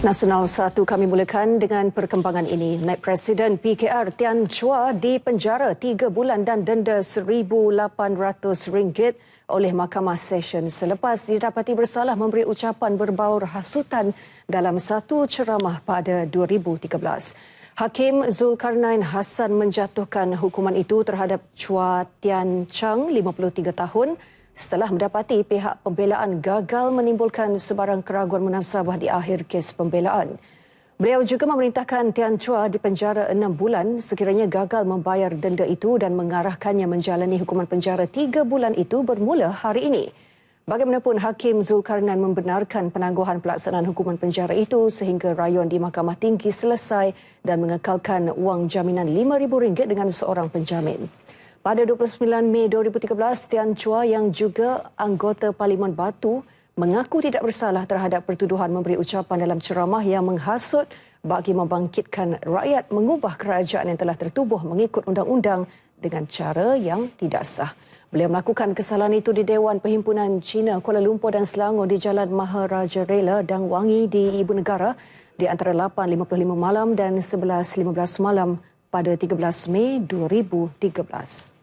Nasional 1 kami mulakan dengan perkembangan ini. Naib Presiden PKR Tian Chua dipenjara 3 bulan dan denda RM1,800 oleh Mahkamah Session selepas didapati bersalah memberi ucapan berbau hasutan dalam satu ceramah pada 2013. Hakim Zulkarnain Hassan menjatuhkan hukuman itu terhadap Chua Tian Chang 53 tahun setelah mendapati pihak pembelaan gagal menimbulkan sebarang keraguan munasabah di akhir kes pembelaan. Beliau juga memerintahkan Tian Chua dipenjara enam bulan sekiranya gagal membayar denda itu dan mengarahkannya menjalani hukuman penjara tiga bulan itu bermula hari ini. Bagaimanapun Hakim Zulkarnain membenarkan penangguhan pelaksanaan hukuman penjara itu sehingga rayon di Mahkamah Tinggi selesai dan mengekalkan wang jaminan RM5,000 dengan seorang penjamin. Pada 29 Mei 2013, Tian Chua yang juga anggota Parlimen Batu mengaku tidak bersalah terhadap pertuduhan memberi ucapan dalam ceramah yang menghasut bagi membangkitkan rakyat mengubah kerajaan yang telah tertubuh mengikut undang-undang dengan cara yang tidak sah. Beliau melakukan kesalahan itu di Dewan Perhimpunan Cina Kuala Lumpur dan Selangor di Jalan Maharaja Rela dan Wangi di Ibu Negara di antara 8.55 malam dan 11.15 malam pada 13 Mei 2013.